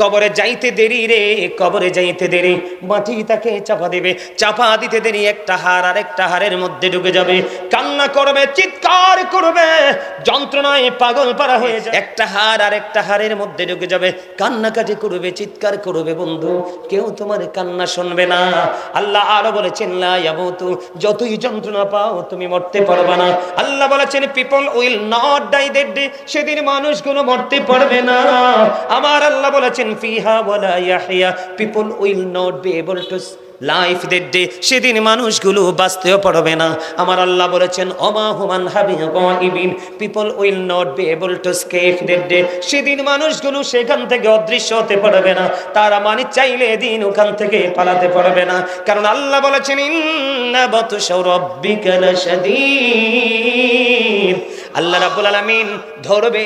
কবরে যাইতে দেরি রে, কবরে যাইতে দেরি। মাটি তাকে চাপা দেবে, চাপা দিতে দেরি, একটা হার আর একটা হারের মধ্যে ঢুকে যাবে। কান্না করবে, চিৎকার করবে, যন্ত্রণায় পাগল পারা হয়ে যাবে। একটা হার আর একটা হারের মধ্যে ঢুকে যাবে, কান্নাকাটি করবে, চিৎকার করবে, বন্ধু, কেউ তোমার কান্না শুনবে না। আল্লাহ আরও বলেছেন, লা ইয়ামুতু, যতই যন্ত্রণা পাও, তুমি মরতে পারবে না। আল্লাহ বলেছেন people will not die that day সেদিন মানুষগুলো মরতে পারবে না। আমার আল্লাহ বলেছেন ফিহা ওয়ালা ইয়াহইয়া। People will not be able to life that day সেদিন মানুষগুলো বাঁচতেও পারবে না। আমার আল্লাহ বলেছেন, অমা হুমান হাবি ইবিন people will not be able to escape day সেদিন মানুষগুলো সেখান থেকে অদৃশ্য হতে পারবে না। তারা মানে চাইলে দিন ওখান থেকে পালাতে পারবে না। কারণ আল্লাহ বলেছেন ইন্না লাশাদীদ। আল্লাহ রাব্বুল আলামিন ধরবে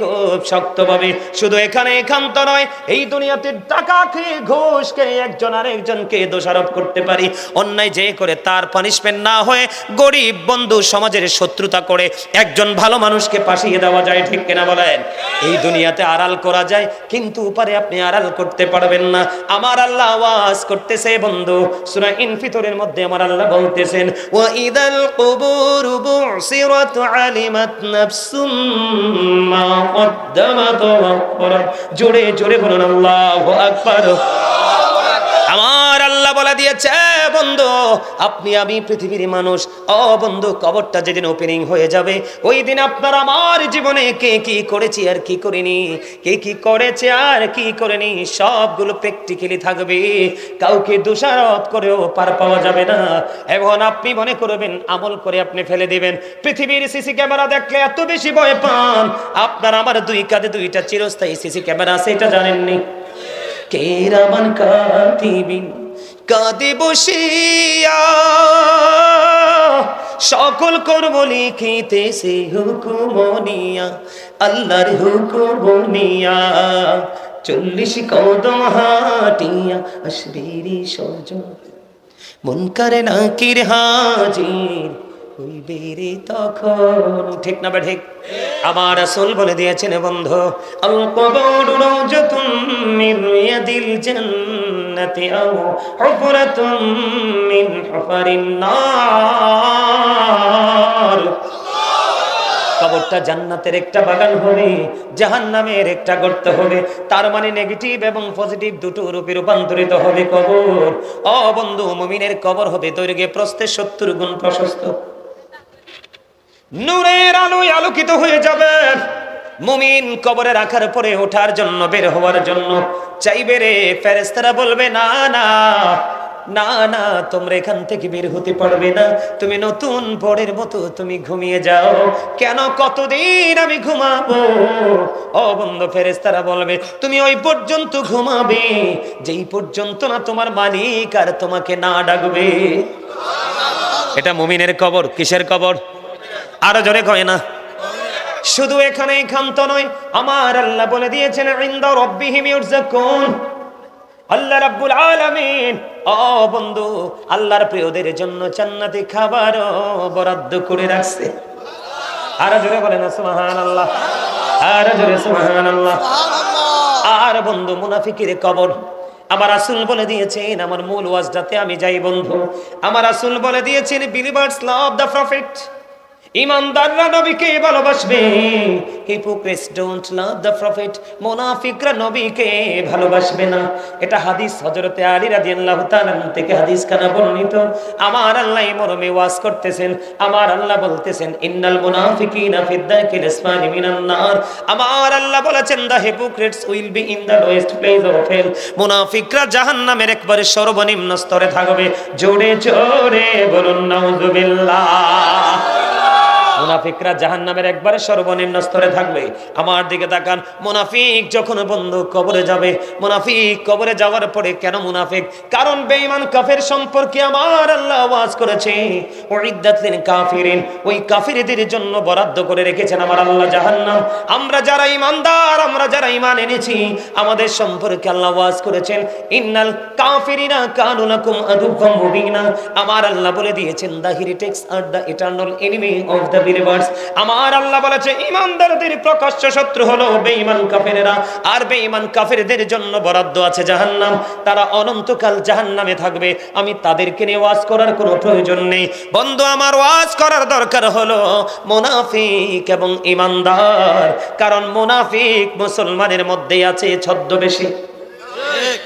খুব শক্তভাবে। শুধু এখানে একান্ত নয়, এই দুনিয়াতে টাকা খেয়ে ঘুষ খেয়ে একজন আরেকজনকে দোষারোপ করতে পারি। অন্যায় যে করে তার পানিশমেন্ট না হয়ে গরিব বন্ধু সমাজের শত্রুতা করে একজন ভালো মানুষকে পাশিয়ে দেওয়া যায়, ঠিক কিনা বলেন? এই দুনিয়াতে আড়াল করা যায়, কিন্তু উপরে আপনি আড়াল করতে পারবেন না। আমার আল্লাহ আওয়াজ করতেছে বন্ধু, সূরা ইনফিতরের মধ্যে আমার আল্লাহ বলতেছেন, ওয়া ইদাল কুবুর বুসিরাত আলিমাত নাফসুম মা কদ্দামাত ওয়া আখরাত জোরে জোরে বলুন আল্লাহু আকবার। আমার আল্লাহ বলা দিয়েছে বন্ধু, আপনি আমি পৃথিবীর মানুষ। ও বন্ধু, কবরটা যেদিন ওপেনিং হয়ে যাবে, ওই দিন আপনার আমার জীবনে কে কি করেছি আর কি করিনি, কে কি করেছে আর কি করেনি, সবগুলো প্র্যাকটিক্যালি থাকবে। কাউকে দোষারোপ করেও পার পাওয়া যাবে না। এখন আপনি মনে করবেন, আমল করে আপনি ফেলে দিবেন। পৃথিবীর সিসি ক্যামেরা দেখলে এত বেশি ভয় পান। আপনার আমার দুই কাঁধে দুইটা চিরস্থায়ী সিসি ক্যামেরা সেটা জানেননি? কেরামান কাতিবিন কাঁদে বসিয়া। সকল কর্ম লিখিতেছে হুকুমনিয়া আল্লাহর হুকুমনিয়া চল্লিশ কদম হাটিয়া আসবিরি সজন মন করে না কির হাজির হইবে রে তখন। ঠিক না বা ঠিক? আমার আসল বলে দিয়েছেন বন্ধু, আল কবর রওজাতুন মিন রিয়াদিল আও হুফরাতুম মিন হুফারিন নার কবরটা জান্নাতের একটা বাগান হবে, জাহান্নামের একটা গর্ত হবে, তার মানে নেগেটিভ এবং পজিটিভ দুটো রূপে রূপান্তরিত হবে কবর। ও বন্ধু, মুমিনের কবর হবে দৈর্ঘ্যে প্রস্থে সত্তর গুণ প্রশস্ত। নূরের আলোয় আলোকিত হয়ে যাবে। মুমিন কবরে রাখার পরে ওঠার জন্য, বের হওয়ার জন্য চাইবে রে। ফেরেস্তারা বলবে, না না না না, তোমরা এখান থেকে বের হতে পারবে না। তুমি নতুন পরের মতো তুমি ঘুমিয়ে যাও। কেন কতদিন আমি ঘুমাবো? ও বন্ধু ফেরেস্তারা বলবে, তুমি ওই পর্যন্ত ঘুমাবে, যেই পর্যন্ত না তোমার মালিক আর তোমাকে না ডাকবে। এটা মুমিনের কবর, কিসের কবর? আরও জোরে কয় না। শুধু এখানে ক্ষান্ত নয়, আমার আল্লাহ বলে দিয়েছেন, ইন্দা রব্বিহিম ইউরজাকুন। আল্লাহ রাব্বুল আলামিন, ও বন্ধু, আল্লাহর প্রিয়দের জন্য জান্নাতে খাবার বরাদ্দ করে রাখছে। আর জোরে বলেন, সুবহানাল্লাহ। আর জোরে, সুবহানাল্লাহ। আর বন্ধু, মুনাফিকের কবর। আমার আসুল বলে দিয়েছেন, আমার মূল ওয়াজটাতে আমি যাই, বন্ধু। আমার আসুল বলে দিয়েছেন বিলিভার্স লাভ দ্য প্রফিট ইমানদাররা নবীকে ভালোবাসবে। ডোন্ট লাভ দ্য প্রফিট নবীকে ভালোবাসবে না। এটা হাদিস আলী রাদিয়াল্লাহু তাআলা থেকে হাদিস বর্ণিত। আমার আল্লাহ এই ওয়াজ করতেছেন, আমার আল্লাহ বলতেছেন, ইন্নাল মুনাফিকিনা মিনান নার। আমার আল্লাহ বলেছেন the hypocrites will be in the lowest place of hell মুনাফিকরা জাহান্নামের একবারে সর্বনিম্ন স্তরে থাকবে। জোরে জোরে বলুন নাউযুবিল্লাহ মুনাফিকরা জাহান নামের একবারে সর্বনিম্ন স্তরে থাকবে। আমার দিকে তাকান, মুনাফিক যখন বন্ধু কবরে যাবে, মুনাফিক কবরে যাওয়ার পরে কেন মুনাফিক? কারণ বেঈমান কাফের সম্পর্কে আমার আল্লাহ আওয়াজ করেছে। ওইদাতিন কাফিরিন, ওই কাফিরদের জন্য বরাদ্দ করে রেখেছেন আমার আল্লাহ জাহান্নাম। আমরা যারা ইমানদার আমরা যারা ইমান এনেছি, আমাদের সম্পর্কে আল্লাহ আওয়াজ করেছেন, ইন্নাল কাফিরিনা কানুলাকুম আদুকুম মুবিনা। আমার আল্লাহ বলে দিয়েছেন the heretics are the eternal enemy of the নবীর বার্স আমার আল্লাহ বলেছে, ইমানদারদের প্রকাশ্য শত্রু হলো বেঈমান কাফেরেরা, আর বেঈমান কাফেরদের জন্য বরাদ্দ আছে জাহান্নাম। তারা অনন্তকাল জাহান্নামে থাকবে। আমি তাদেরকে নিয়ে ওয়াজ করার কোনো প্রয়োজন নেই। বন্ধু, আমার ওয়াজ করার দরকার হলো মুনাফিক এবং ইমানদার। কারণ মুনাফিক মুসলমানের মধ্যেই আছে ছদ্মবেশী।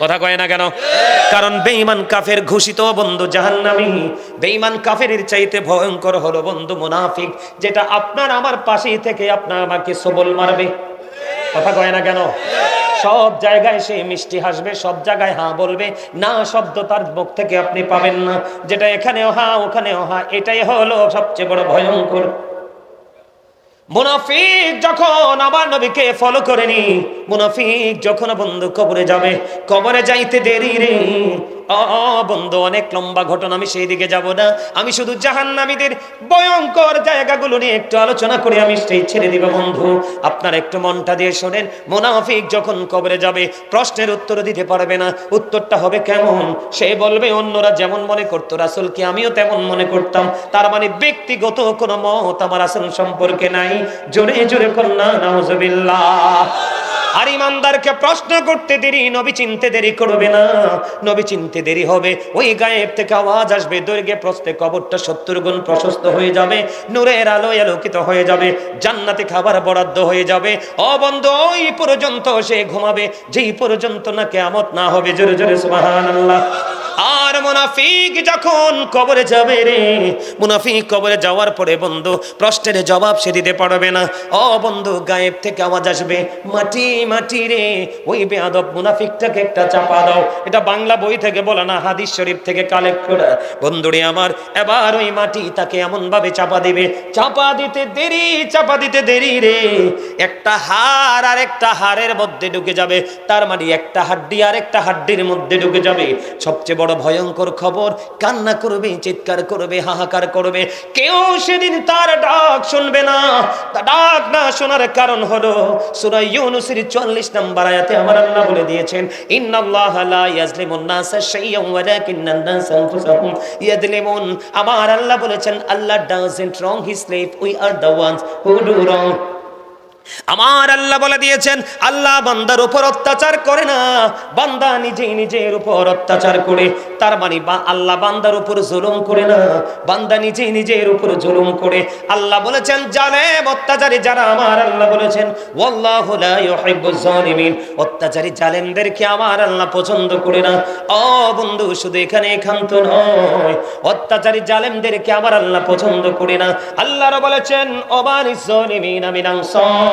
কথা কয় না কেন? কারণ বেঈমান কাফের ঘোষিত বন্ধু জাহান্নামী। বেঈমান কাফের চাইতে ভয়ঙ্কর হলো বন্ধু মুনাফিক, যেটা আপনার আমার পাশেই থেকে আপনার আমাকে সবল মারবে। কথা কয় না কেন? সব জায়গায় সে মিষ্টি হাসবে, সব জায়গায় হ্যাঁ বলবে। না শব্দ তার মুখ থেকে আপনি পাবেন না। যেটা এখানেও হা, ওখানেও হ্যাঁ এটাই হলো সবচেয়ে বড় ভয়ঙ্কর। মুনাফিক যখন আমার নবীকে ফলো করেনি মুনাফিক যখন বন্ধু কবরে যাবে, কবরে যাইতে দেরি রে। বন্ধু, অনেক লম্বা ঘটনা, আমি সেই দিকে যাব না। আমি শুধু জাহান্নামীদের ভয়ঙ্কর জায়গাগুলো নিয়ে একটু আলোচনা করে, আমি সেই ছেড়ে দিব, বন্ধু। আপনার একটু মনটা দিয়ে শোনেন, মুনাফিক যখন কবরে যাবে, প্রশ্নের উত্তর দিতে পারবে না। উত্তরটা হবে কেমন? সে বলবে, অন্যরা যেমন মনে করতো, রাসুলকে আমিও তেমন মনে করতাম। তার মানে ব্যক্তিগত কোনো মত আমার আসল সম্পর্কে নাই। জোরে জোরে কন্যা নাউজুবিল্লাহ। আর ইমানদারকে প্রশ্ন করতে দেরি, নবী চিনতে দেরি করবে না। নবী চিনতে দেরি হবে। ওই গায়েব থেকে আওয়াজ আসবে, দৈর্ঘ্যে প্রস্তে কবরটা সত্তর গুণ প্রশস্ত হয়ে যাবে, নূরের আলো আলোকিত হয়ে যাবে, জান্নাতে খাবার বরাদ্দ হয়ে যাবে। অবন্ধ ওই পর্যন্ত সে ঘুমাবে, যেই পর্যন্ত না কেয়ামত না হবে। জোরে জোরে, সুবহানাল্লাহ। আর মুনাফিক যখন কবরে যাবে রে, মুনাফিক কবরে যাওয়ার পরে বন্ধু, প্রশ্নের জবাব সে দিতে পারবে না। ও বন্ধু, গায়েব থেকে আওয়াজ আসবে, মাটি মাটি রে ওই বেয়াদব মুনাফিকটাকে একটা চাপা দাও। এটা বাংলা বই থেকে বলা না, হাদিস শরীফ থেকে কালেক্ট করা। বন্ধুরে আমার, এবার ওই মাটি তাকে এমন ভাবে চাপা দিবে। চাপা দিতে দেরি, চাপা দিতে দেরি রে। একটা হাড় আর একটা হাড়ের মধ্যে ঢুকে যাবে। তার মানে একটা হাড্ডি আর একটা হাড্ডির মধ্যে ঢুকে যাবে। সবচেয়ে বড় ভয়ঙ্কর খবর, কান্না করবে, চিৎকার করবে, হাহাকার করবে। কেউ সেদিন তার ডাক শুনবে না। তা ডাক না শোনার কারণ হলো সূরা ইউনূসের 44 নম্বর আয়াতে আমার আল্লাহ বলে দিয়েছেন, ইন্নাল্লাহ লা আমার আল্লাহ বলেছেন, Allah doesn't wrong his slave we are the ones who do wrong. আমার আল্লাহ বলে দিয়েছেন, আল্লাহ বান্দার উপর অত্যাচার করে না। বান্দা নিজেই নিজের উপর অত্যাচার করে, তার মানে বা আল্লাহ বান্দার উপর জুলুম করে না। বান্দা নিজেই নিজের উপর জুলুম করে। আল্লাহ বলেছেন জালেম অত্যাচারী যারা আমার আল্লাহ বলেছেন, ওয়াল্লাহু লা ইউহিব্বুজ জালিমিন অত্যাচারী জালেমদেরকে আমার আল্লাহ পছন্দ করে না। ও বন্ধু, শুধু এখানে এখান্ত নয়, অত্যাচারী জালেমদেরকে আমার আল্লাহ পছন্দ করে না। আল্লাহর বলেছেন অবানিস জালিমিন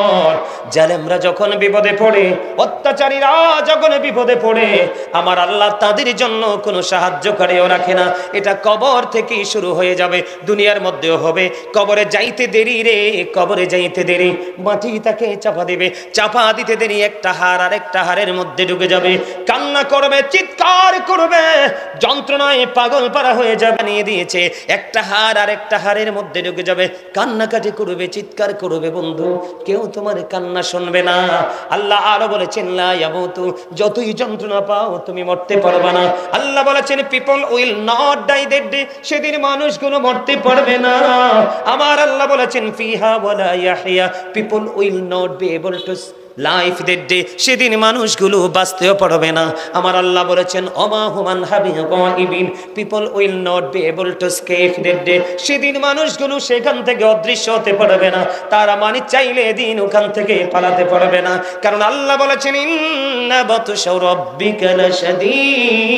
মিনানসার জালেমরা যখন বিপদে পড়ে, অত্যাচারীরা যখন বিপদে পড়ে, আমার আল্লাহ তাদের জন্য কোনো সাহায্যকারীও রাখে না। এটা কবর থেকেই শুরু হয়ে যাবে, দুনিয়ার মধ্যেও হবে। কবরে যাইতে দেরি রে, কবরে যাইতে দেরি। মাটি তাকে চাপা দিবে, চাপা দিতে দেরি একটা হার আর একটা হারের মধ্যে ঢুকে যাবে। কান্না করবে, চিৎকার করবে, যন্ত্রণায় পাগল পারা হয়ে যাবে নিয়ে দিয়েছে। একটা হার আর একটা হারের মধ্যে ঢুকে যাবে। কান্নাকাটি করবে, চিৎকার করবে বন্ধু। কেউ তোমার কান্না শুনবে না। আল্লাহ আরও বলেছেন যতই যন্ত্রণা পাও তুমি মরতে পারবে না। আল্লাহ বলেছেন people will not die that day সেদিন মানুষগুলো মরতে পারবে না। আমার আল্লাহ বলেছেন, ফিহা বলা ইয়াহইয়া people will not be able to life that day, সেদিন মানুষগুলো বাঁচতেও পারবে না। আমার আল্লাহ বলেছেন, অমা হুমান হাবিবিন people will not be able to escape that day সেদিন মানুষগুলো সেখান থেকে অদৃশ্য হতে পারবে না। তারা মানে চাইলে দিন ওখান থেকে পালাতে পারবে না। কারণ আল্লাহ বলেছেন ইন্না বাতশা রাব্বিকা লাশাদীদ।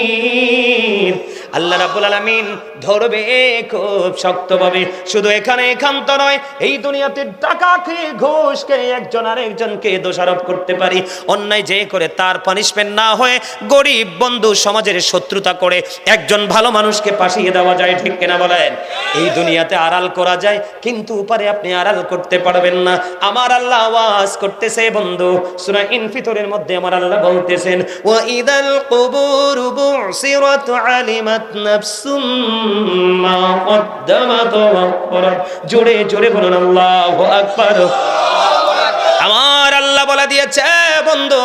আল্লাহ রাবুল আলমিন ধরবে খুব শক্তভাবে। শুধু এখানে এখান্ত নয়, এই দুনিয়াতে টাকা খেয়ে ঘুষ খেয়ে একজন আরেকজনকে দোষারোপ করতে পারি? অন্যায় যে করে তার পানিশমেন্ট না হয়ে গরিব বন্ধু সমাজের শত্রুতা করে একজন ভালো মানুষকে পাশিয়ে দেওয়া যায়, ঠিক কেনা বলেন? এই দুনিয়াতে আড়াল করা যায় কিন্তু উপরে আপনি আড়াল করতে পারবেন না। আমার আল্লাহ আওয়াজ করতেছে বন্ধু সূরা ইনফিতরের মধ্যে আমার আল্লাহ বলতেছেন ওয়া ইদাল কুবুর বুসিরাত আলিমাত নাফসুম মা কদ্দামাত ওয়া আখরাত জোরে জোরে বলুন আল্লাহু আকবার। আমার আল্লাহ বলে দিয়েছে বন্ধু।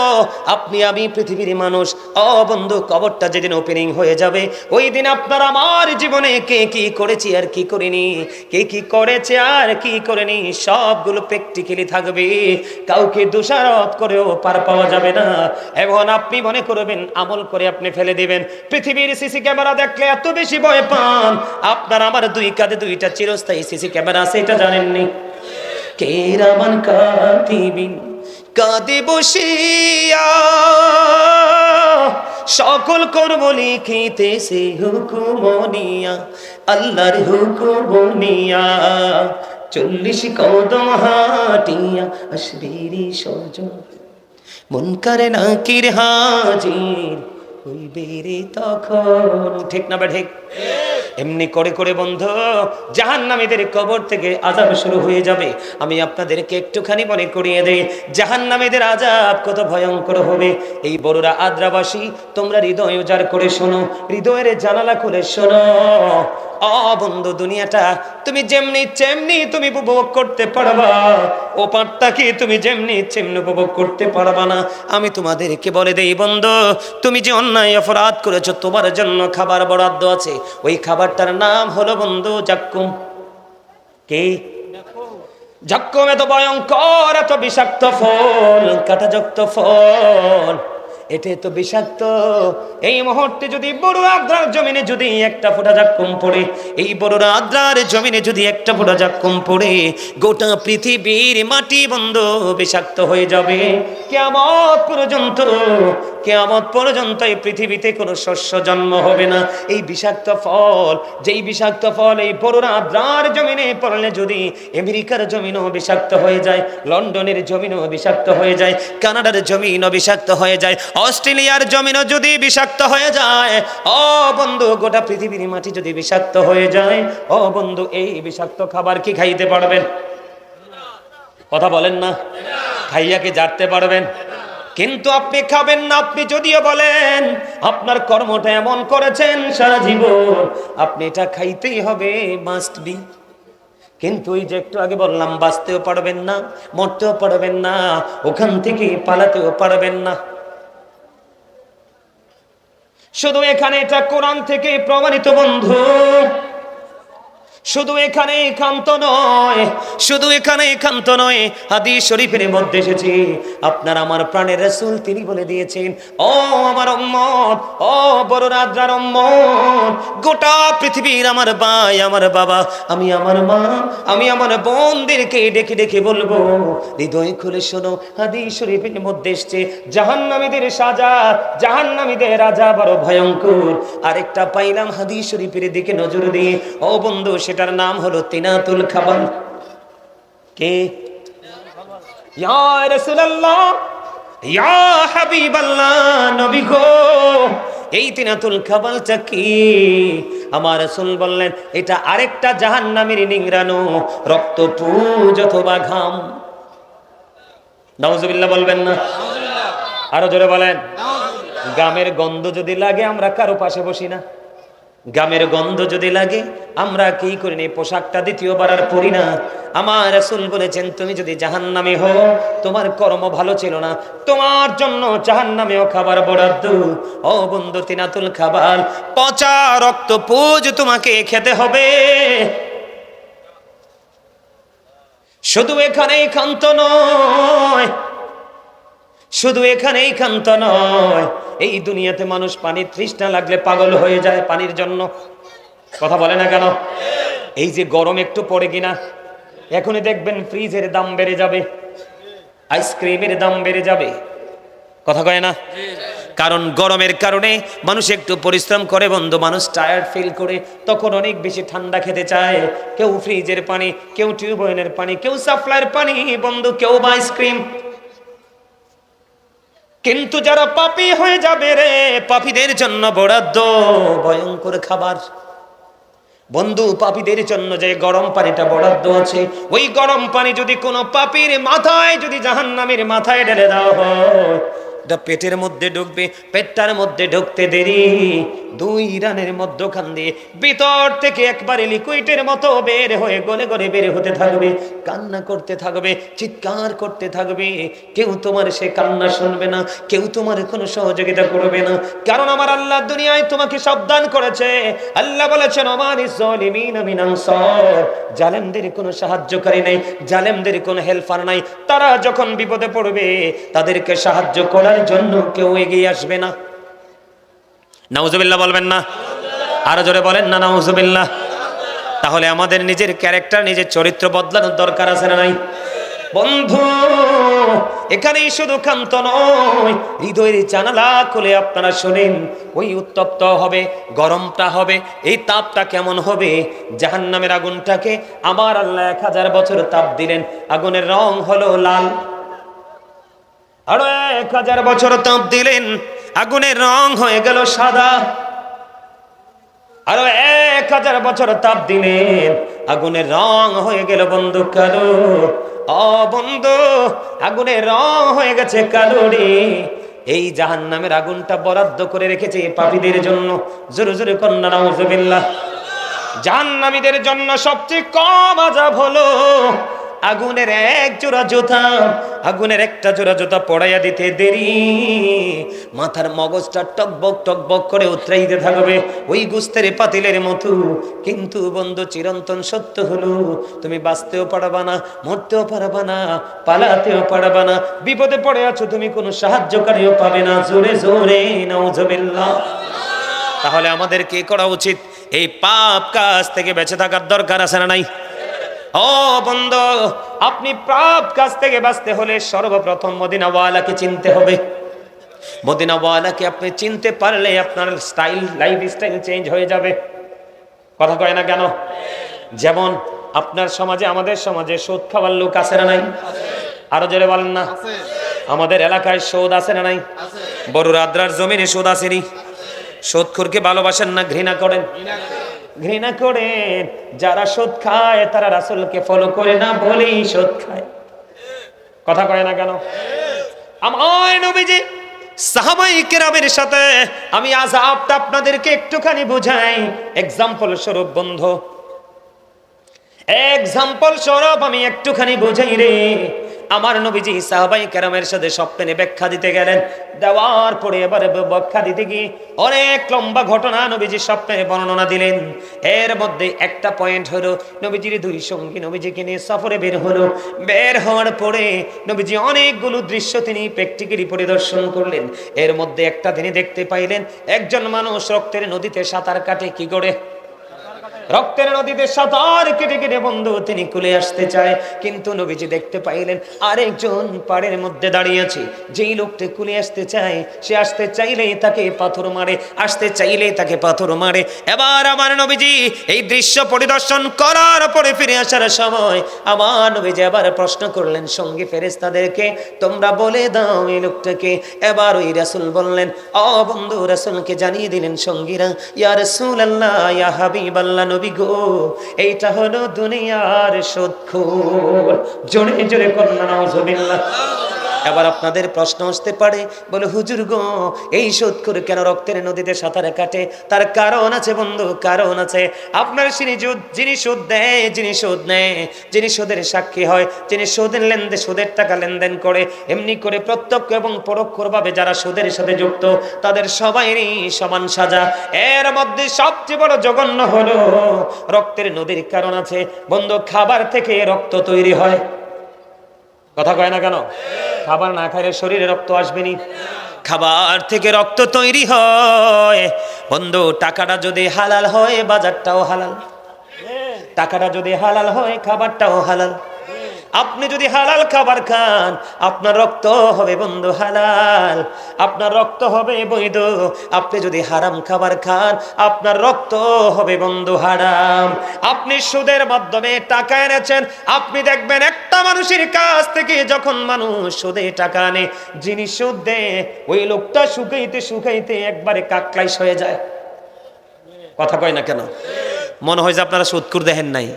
আপনি, আমি পৃথিবীর মানুষ। ও বন্ধু কবরটা যেদিন ওপেনিং হয়ে যাবে, ওই দিন আপনার আমার জীবনে কে কি করেছি আর কি করিনি, কে কি করেছে আর কি করেনি, সবগুলো প্র্যাকটিক্যালি থাকবে। কাউকে দোষারোপ করেও পার পাওয়া যাবে না। এখন আপনি মনে করবেন, আমল করে আপনি ফেলে দিবেন। পৃথিবীর সিসি ক্যামেরা দেখলে এত বেশি ভয় পান। আপনার আমার দুই কাঁধে দুইটা চিরস্থায়ী সিসি ক্যামেরা এটা জানেননি? কেরামান কাতিবিন কাঁদে বসিয়া। সকল কর্ম লিখিতেছে হুকুমনিয়া আল্লাহর হুকুমনিয়া চল্লিশ কদম হাটিয়া আসবিরি সজন মন করে না কির হাজির হইবে রে তখন। ঠিক না বা ঠিক? এমনি করে করে বন্ধ জাহান নামীদের কবর থেকে আজাব শুরু হয়ে যাবে। আমি আপনাদেরকে একটুখানি মনে করিয়ে দেই জাহান নামীদের আজাব কত ভয়ঙ্কর হবে। এই বড়রা আদ্রাবাসী, তোমরা হৃদয় উজাড় করে শোনো, হৃদয়ের জানালা খুলে শোনো। বন্ধু, দুনিয়াটা তুমি যেমনি চেমনি তুমি উপভোগ করতে পারবা। ও পাটটাকে তুমি যেমনি চেমনি উপভোগ করতে পারবা না? আমি তোমাদেরকে বলে দেই, বন্ধু, তুমি যে অন্যায় অপরাধ করেছ, তোমার জন্য খাবার বরাদ্দ আছে। ওই খাবারটার নাম হলো বন্ধু জাক্কুম। কে? জাক্কুম এত ভয়ঙ্কর, এত বিষাক্ত ফল, কাটাযুক্ত ফল। এটা তো বিষাক্ত। এই মুহূর্তে যদি বড় আদ্রার জমিনে যদি একটা ফোঁটা জাক্কুম পড়ে, এই বড় আদ্রার জমিনে যদি একটা ফোঁটা জাক্কুম পড়ে, গোটা পৃথিবীর মাটি বন্ধ, বিষাক্ত হয়ে যাবে। কেমত পর্যন্ত কেমত পর্যন্ত এই পৃথিবীতে কোনো শস্য জন্ম হবে না। এই বিষাক্ত ফল, যেই বিষাক্ত ফল এই বড় আদ্রার জমিনে পড়লে যদি আমেরিকার জমিনও বিষাক্ত হয়ে যায়, লন্ডনের জমিনও বিষাক্ত হয়ে যায়, কানাডার জমিনও বিষাক্ত হয়ে যায়, অস্ট্রেলিয়ার জমিনও যদি বিষাক্ত হয়ে যায় ও বন্ধু, গোটা পৃথিবীর মাটি যদি বিষাক্ত হয়ে যায় ও বন্ধু, এই বিষাক্ত খাবার কি খাইতে পারবেন? কথা বলেন না? খাইয়া কি জানতে পারবেন? কিন্তু আপনি খাবেন না, আপনি যদিও বলেন, আপনার কর্মটা এমন করেছেন সারা জীবন, আপনি এটা খাইতেই হবে মাস্ট বি কিন্তু ওই যে একটু আগে বললাম, বাঁচতেও পারবেন না, মরতেও পারবেন না, ওখান থেকে পালাতেও পারবেন না। শুধু এখানে এটা কোরআন থেকে প্রমাণিত বন্ধু। শুধু এখানে একান্ত নয়, শুধু এখানে একান্ত নয়, হাদিস শরীফের মধ্যে এসেছে। আপনার আমার প্রাণের রাসূল তিনি বলে দিয়েছেন, ও আমার উম্মত, ও বড় রাজার উম্মত, গোটা পৃথিবীর আমার ভাই, আমার বাবা, আমি আমার মা, আমি আমার বোনদেরকে ডেকে ডেকে বলব, হৃদয় খুলে শোনো, হাদিস শরীফের মধ্যে এসছে, জাহান্নামীদের সাজা, জাহান্নামীদের রাজা বড় ভয়ঙ্কর। আরেকটা পাইলাম হাদি শরীফের দিকে নজর দিয়ে, ও বন্ধু সেটার নাম হলো তিনাতুল খাবার কে? রাসূলুল্লাহ হাবিবাল্লাহ নবী গো এই তিনাতুল খাবালটা কি? আমার রাসূল বললেন এটা আরেকটা জাহান্নামের নিংরানো রক্ত পুজ অথবা ঘাম। বলবেন না? আরও জোরে বলেন। গামের গন্ধ যদি লাগে আমরা কারও পাশে বসি না। গামের গন্ধ যদি লাগে, আমরা কি করি না? পোশাকটা দ্বিতীয়বার আর পরি না। আমার রাসূল বলেছেন, তুমি যদি জাহান্নামে হও, তোমার কর্ম ভালো ছিল না। তোমার জন্য জাহান্নামেও খাবার বরাদ্দ। ও বন্ধু, তিনাতুল খাবার পচা রক্ত পুজ তোমাকে খেতে হবে। শুধু এখানেই ক্ষান্ত নয় শুধু এখানেই ক্ষান্ত নয়, এই দুনিয়াতে মানুষ পানির তৃষ্ণা লাগলে পাগল হয়ে যায় পানির জন্য। কথা বলে না কেন? এই যে গরম একটু পড়ে কিনা, এখনই দেখবেন ফ্রিজের দাম বেড়ে যাবে, আইসক্রিমের দাম বেড়ে যাবে। কথা কয় না? কারণ গরমের কারণে মানুষ একটু পরিশ্রম করে, বন্ধু মানুষ টায়ার্ড ফিল করে, তখন অনেক বেশি ঠান্ডা খেতে চায়। কেউ ফ্রিজের পানি, কেউ টিউবওয়েলের পানি, কেউ সাপ্লাইয়ের পানি, বন্ধু কেউ বা আইসক্রিম। কিন্তু যারা পাপি হয়ে যাবে রে, পাপীদের জন্য বরাদ্দ, ভয়ঙ্কর খাবার। বন্ধু, পাপীদের জন্য যে গরম পানিটা বরাদ্দ আছে, ওই গরম পানি যদি কোনো পাপির মাথায়, যদি জাহান্নামের মাথায় ঢেলে দেওয়া হয় লোকটা পেটের মধ্যে ঢুকবে, পেটটার মধ্যে ঢুকতে দেরি। দুই রানের মধ্যখান দিয়ে ভিতর থেকে একবারে লিকুইডের মতো বের হয়ে গলে গলে বের হতে থাকবে, কান্না করতে থাকবে, চিৎকার করতে থাকবে। কেউ তোমার সে কান্না শুনবে না, কেউ তোমার কোনো সহযোগিতা করবে না। কারণ আমার আল্লাহ দুনিয়ায় তোমাকে সাবধান করেছে। আল্লাহ বলেছেন আমার জালেমদের কোনো সাহায্যকারী নেই, জালেমদের কোনো হেল্পার নাই। তারা যখন বিপদে পড়বে, তাদেরকে সাহায্য করার জন্য কেউ এগিয়ে আসবে না। নাউজুবিল্লাহ বলবেন না। আরও জোরে বলেন না, নাউজুবিল্লাহ। তাহলে আমাদের নিজের ক্যারেক্টার, নিজের চরিত্র বদলানোর দরকার আছে না নাই? বন্ধু, এখানেই শুধু ক্ষান্ত নয়, হৃদয়ের জানালা খুলে আপনারা শোনেন, ওই উত্তপ্ত হবে, গরমটা হবে, এই তাপটা কেমন হবে? জাহান নামের আগুনটাকে আমার আল্লাহ এক হাজার বছর তাপ দিলেন, আগুনের রং হলো লাল। আরও এক হাজার বছর তাপ দিলেন, আগুনের রং হয়ে গেল সাদা। আরও এক হাজার বছর তাপ দিলেন, আগুনের রং হয়ে গেল বন্ধু কালো। বন্ধু, আগুনের রং হয়ে গেছে কালো রে। এই জাহান নামের আগুনটা বরাদ্দ করে রেখেছে পাপীদের জন্য। জোরে জোরে কন্যা, নাউজুবিল্লাহ। জাহান্নামীদের জন্য সবচেয়ে কম আজাব হলো। আগুনের এক জোড়া জোতা, আগুনের একটা জোড়া জোতা পড়াইয়া দিতে দেরি। মাথার মগজটা টকবক টকবক করে উতরাইতে থাকবে। ওই গুস্তের পাতিলের মতো। কিন্তু বন্ধু, চিরন্তন সত্য হলো, তুমি বাঁচতেও পারবা না, মরতেও পারবা না, পালাতেও পারবা না। বিপদে পড়ে আছো, তুমি কোনো সাহায্যকারীও পাবে না। জোরে জোরে, নাউজুবিল্লাহ। তাহলে আমাদের কি করা উচিত? এই পাপ কাজ থেকে বেঁচে থাকার দরকার আছে না নাই? ও বন্ধ আপনি পাপ কাজ থেকে বাঁচতে হলে সর্বপ্রথম মদিনাওয়ালাকে চিনতে হবে। মদিনাওয়ালাকে আপনি চিনতে পারলে আপনার স্টাইল লাইফ স্টাইল চেঞ্জ হয়ে যাবে। কথা কয় না কেন? যেমন আপনার সমাজে আমাদের সমাজে সুদ খাওয়ার লোক আছে না নাই? আরও জোরে বলেন না। আমাদের এলাকায় সুদ আছে না নাই? বড় রাদ্রার জমিনে সুদ আসেনি। সুদখোরকে ভালোবাসেন না ঘৃণা করেন। ঘৃণা করেন যারা সুদ খায়, তারা রাসূলকে ফলো করে না বলেই সুদ খায়। কথা কয় না কেন? আমার নবীজি সাথে আমি আজাবটা আপনাদেরকে একটুখানি বুঝাই। এক্সাম্পল স্বরূপ, বন্ধু। এক্সাম্পল স্বরূপ আমি একটুখানি বুঝাই রে। আমার নবীজি সাহাবাই কেরামের সাথে স্বপ্নে ব্যাখ্যা দিতে গেলেন। দেওয়ার পরে এবারে ব্যাখ্যা দিতে গিয়ে অনেক লম্বা ঘটনা নবীজি স্বপ্নে বর্ণনা দিলেন। এর মধ্যে একটা পয়েন্ট হলো, নবীজির দুই সঙ্গী নবীজিকে নিয়ে সফরে বের হলো। বের হওয়ার পরে নবীজি অনেকগুলো দৃশ্য তিনি প্র্যাকটিক্যালি পরিদর্শন করলেন। এর মধ্যে একটা তিনি দেখতে পাইলেন, একজন মানুষ রক্তের নদীতে সাঁতার কাটে, কি করে? রক্তের নদীতে সাঁতার কেটে কেটে বন্ধু, তিনি কুলে আসতে চায়। কিন্তু নবীজি দেখতে পাইলেন, আরেকজন পাড়ের মধ্যে দাঁড়িয়ে আছে। যেই লোকটা কুলে আসতে চায়, সে আসতে চাইলেই তাকে পাথর মারে, আসতে চাইলেই তাকে পাথর মারে। এবার আমার নবীজি এই দৃশ্য পরিদর্শন করার পরে ফিরে আসার সময় আমার নবীজি আবার প্রশ্ন করলেন, সঙ্গী ফেরেস্তাদেরকে তোমরা বলে দাও এই লোকটাকে। এবার ওই রাসুল বললেন, অ বন্ধু, রাসুলকে জানিয়ে দিলেন সঙ্গীরা, ইয়া রাসূল আল্লাহ ইয়া হাবিব আল্লাহ নবী গো এইটা হলো দুনিয়ার সৎখোর জোরে জোরে কন্যা নাউজুবিল্লাহ। এবার আপনাদের প্রশ্ন আসতে পারে, বলে, হুজুর গো, এই করে কেন রক্তের নদীতে সাঁতারে কাটে? তার কারণ আছে বন্ধু, কারণ আছে। আপনার যুদ্ধ যিনি সুদ দেয়, যিনি সুদ নেয়, যিনি সুদের সাক্ষী হয়, যিনি সুদের লেনদেন সুদের টাকা লেনদেন করে, এমনি করে প্রত্যক্ষ এবং পরোক্ষভাবে যারা সুদের সাথে যুক্ত, তাদের সবাইরই সমান সাজা। এর মধ্যে সবচেয়ে বড় জঘন্য হলো রক্তের নদীর কারণ আছে। বন্ধু, খাবার থেকে রক্ত তৈরি হয়। কথা কয় না কেন? খাবার না খাইলে শরীরে রক্ত আসবে আসবেনি। খাবার থেকে রক্ত তৈরি হয়। বন্ধু, টাকাটা যদি হালাল হয়, বাজারটাও হালাল। টাকাটা যদি হালাল হয়, খাবারটাও হালাল। আপনি যদি হালাল খাবার খান, আপনার রক্ত হবে বন্ধু হালাল। আপনার রক্ত হবে বৈধ। আপনি যদি হারাম খাবার খান, আপনার রক্ত হবে বন্ধু হারাম। আপনি সুদের মাধ্যমে টাকা এনেছেন, আপনি দেখবেন একটা মানুষের কাছ থেকে যখন মানুষ সুদে টাকা আনে, যিনি সুদ দেয়, ওই লোকটা শুকাইতে শুকাইতে একবারে কাকলাইশ হয়ে যায়। কথা কয় না কেন? মনে হয় যে আপনারা সুদকুর দেখেন নাই।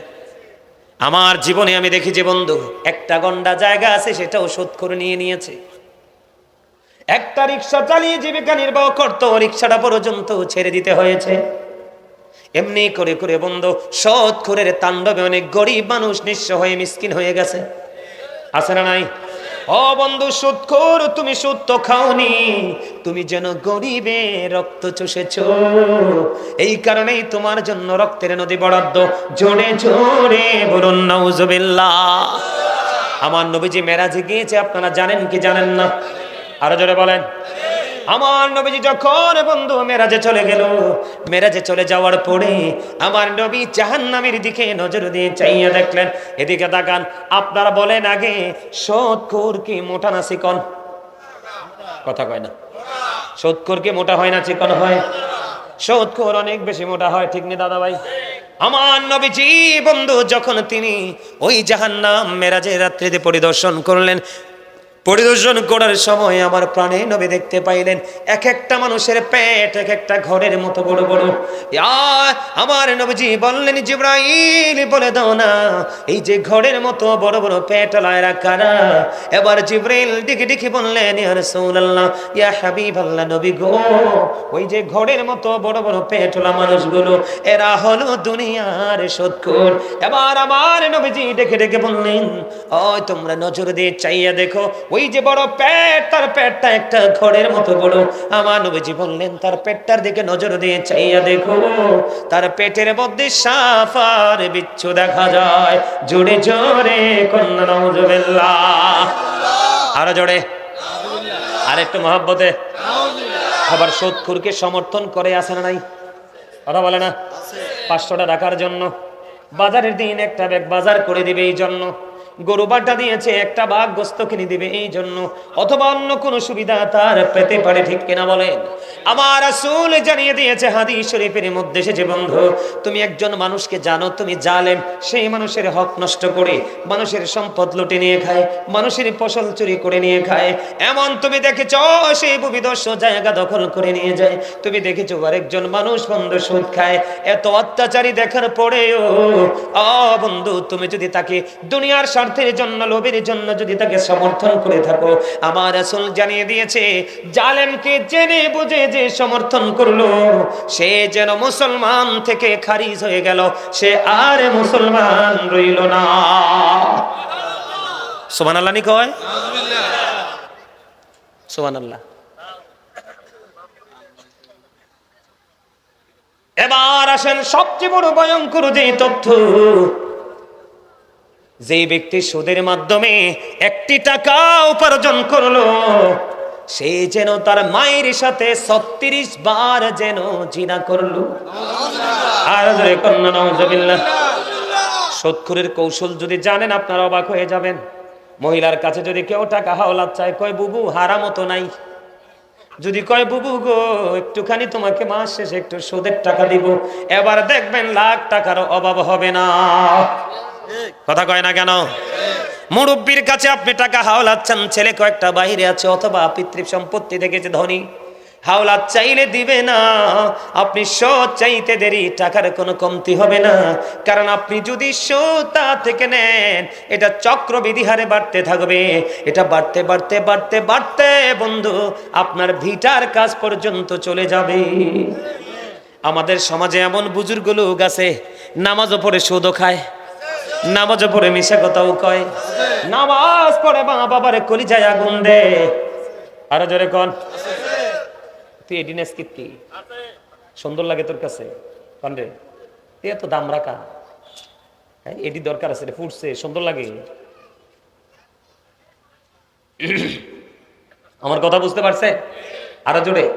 আমার জীবনে আমি দেখি যে বন্ধু, একটা গন্ডা জায়গা আছে, সেটাও শোধ করে নিয়ে নিয়েছে। একটা রিক্সা চালিয়ে জীবিকা নির্বাহ করতো, রিক্সাটা পর্যন্ত ছেড়ে দিতে হয়েছে। এমনি করে করে বন্ধু, সৎ করে তাণ্ডবে অনেক গরিব মানুষ নিঃস্ব হয়ে মিসকিন হয়ে গেছে। আছে না নাই? ও বন্ধু সুৎখোর তুমি সুদ তো খাওনি। তুমি যেন গরিবে, রক্ত চুষেছ। এই কারণেই তোমার জন্য রক্তের নদী বরাদ্দ। জোরে জোরে বলুন, নাউজুবিল্লাহ। আমার নবীজি মেরাজে গিয়েছে, আপনারা জানেন কি জানেন না? আরও জোরে বলেন। আমার নবীজি যখন বন্ধু, মেরাজে চলে গেল, মেরাজে চলে যাওয়ার পরে আমার নবী জাহান্নামের দিকে নজর দিয়ে চাইয়া দেখলেন, এদিকে তাকান, আপনারা বলেন আগে সৎকুর কি মোটা না চিকন? কথা কয় না। সৎকুর কি মোটা হয় না চিকন হয়? সৎকুর অনেক বেশি মোটা হয়, ঠিক নেই দাদা ভাই আমার নবীজি, বন্ধু, যখন তিনি ওই জাহান্নাম মেরাজের রাত্রিতে পরিদর্শন করলেন পরিদর্শন করার সময় আমার প্রাণে নবী দেখতে পাইলেন, এক একটা মানুষের পেট, এক একটা ঘরের মতো বড় বড়। আমার নবীজি বললেন, জিব্রাইল, বলে দাও না, এই যে ঘরের মতো বড় বড় পেট লায়রা কারা এবার জিব্রাইল ডিকে ডিকে বললেন, ইয়া রাসূলুল্লাহ, ইয়া হাবিবাল্লাহ নবী গো, ওই যে ঘরের মতো বড় বড় পেটলা মানুষগুলো, এরা হলো দুনিয়ার সৎকুর। এবার আমার নবীজি ডেকে ডেকে বললেন, ওই তোমরা নজর দিয়ে চাইয়া দেখো ওই যে বড় পেট, তার পেটটা একটা ঘরের মতো বড়। আমার নবীজি বললেন, তার পেটটার দিকে নজর দিয়ে চাইয়া দেখো, তার পেটের মধ্যে সাফ আর বিচ্ছু দেখা যায়। জোরে জোরে কন্যা আরও জোরে। আর একটু মহাব্বতে। আবার সোদখুরকে সমর্থন করে আসে না নাই? কথা বলে না? পাঁচশোটা টাকার জন্য। বাজারের দিন একটা ব্যাগ বাজার করে দিবে এই জন্য। গরু বাটা দিয়েছে, একটা বাঘ গোস্ত কিনে দিবে এই জন্য। অথবা অন্য কোনো সুবিধা তার পেতে পারে, ঠিক কিনা বলেন? আমার আসল জানিয়ে দিয়েছে হাদি শরীফের মধ্যে এসেছে বন্ধু, তুমি একজন মানুষকে জানো, তুমি জালেম সেই মানুষের হক নষ্ট করে, মানুষের সম্পদ লুটে নিয়ে খায়, মানুষের ফসল চুরি করে নিয়ে খায়। এমন তুমি দেখেছ সেই ভূমিদস্য জায়গা দখল করে নিয়ে যায়। তুমি দেখেছ, আরেকজন মানুষ বন্ধু সুদ খায়। এত অত্যাচারী দেখার পরেও অ বন্ধু, তুমি যদি তাকে দুনিয়ার স্বার্থের জন্য, লোভের জন্য যদি তাকে সমর্থন করে থাকো। আমার আসল জানিয়ে দিয়েছে, জালেমকে জেনে বুঝে যে সমর্থন করল, সে যেন মুসলমান থেকে খারিজ হয়ে গেল, সে আর মুসলমান রইল না। সোমান আল্লাহ নি কয় সোমান আল্লাহ এবার আসেন সবচেয়ে বড় ভয়ঙ্কর যে তথ্য। যে ব্যক্তি সুদের মাধ্যমে একটি টাকা উপার্জন করল, সে যেন তার মায়ের সাথে ছত্রিশ বার যেন জিনা করল। আর কৌশল যদি জানেন, আপনারা অবাক হয়ে যাবেন। মহিলার কাছে যদি কেউ টাকা হাওলাত চায়, কয়, বুবু, হারামো তো নাই। যদি কয়, বুবু গো, একটুখানি তোমাকে মাস শেষে একটু সুদের টাকা দিব। এবার দেখবেন লাখ টাকার অভাব হবে না। কথা কয় না কেন? মুরব্বীর কাছে আপনি টাকা হাওলাচ্ছেন, ছেলে কয়েকটা বাইরে আছে, অথবা পিতৃ সম্পত্তি দেখেছে ধনী। হাওলাত চাইলে দিবে না, আপনি সৎ চাইতে দেরি, টাকার কোনো কমতি হবে না। কারণ আপনি যদি সতা থেকে নেন, এটা চক্রবিধি হারে বাড়তে থাকবে। এটা বাড়তে বাড়তে বাড়তে বাড়তে, বন্ধু, আপনার ভিটার কাজ পর্যন্ত চলে যাবে। আমাদের সমাজে এমন বুজুর্গ লোক আছে, নামাজও পড়ে সুদও খায়। নামাজও পড়ে মিশা কথাও কয়। নামাজ পড়ে মা বাবারে কলি যায় আগুন দে। আরও জোরে কন। তুই এডি নেসকিট কি? সুন্দর লাগে তোর কাছে। কন রে। তুই এত দাম রাখা। হ্যাঁ এডি দরকার আছে রে, ফুটছে, সুন্দর লাগে। আমার কথা বুঝতে পারছে? আরও জোরে।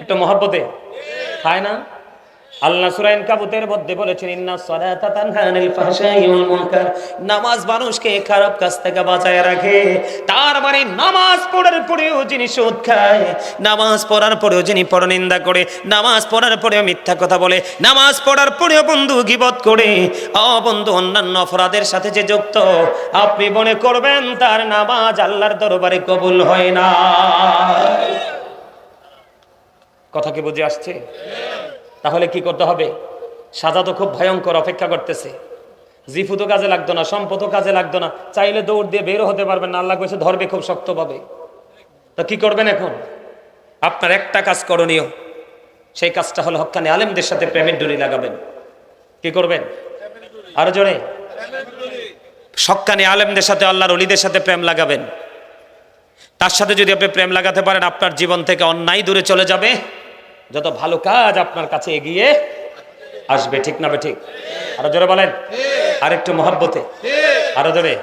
একটু মহাব্বতে। খায় না? আল্লাহ সুরাইন কাবুতের মধ্যে বলেছেন, ইন্না সালাতা তানহা আনিল ফাহশাই ওয়াল মুনকার। নামাজ মানুষকে খারাপ কাজ থেকে বাঁচায় রাখে। তার মানে নামাজ পড়ার পরেও যিনি সুদ খায়, নামাজ পড়ার পরেও যিনি করে, নামাজ পড়ার পরেও মিথ্যা কথা বলে, নামাজ পড়ার পরেও বন্ধু গিবত করে। অ বন্ধু, অন্যান্য অপরাধের সাথে যে যুক্ত, আপনি মনে করবেন তার নামাজ আল্লাহর দরবারে কবুল হয় না। কথা কি বুঝে আসছে? তাহলে কি করতে হবে? সাজা তো খুব ভয়ঙ্কর অপেক্ষা করতেছে। জিফু তো কাজে লাগতো না সম্পদও কাজে লাগতো না। চাইলে দৌড় দিয়ে বেরো হতে পারবেন না, আল্লাহ কইছে ধরবে খুব শক্তভাবে তো কি করবেন এখন? আপনার একটা কাজ করণীয়। সেই কাজটা হলো হক্কানি আলেমদের সাথে প্রেমের ডুরি লাগাবেন। কি করবেন? আরও জোরে। সক্কানি আলেমদের সাথে আল্লাহর অলিদের সাথে প্রেম লাগাবেন। তার সাথে যদি আপনি প্রেম লাগাতে পারেন, আপনার জীবন থেকে অন্যায় দূরে চলে যাবে। যত ভালো কাজ আপনার কাছে এগিয়ে আসবে ঠিক না বে ঠিক? আরও জোরে বলেন। আর একটু মহাব্বতে। আরও জোরে।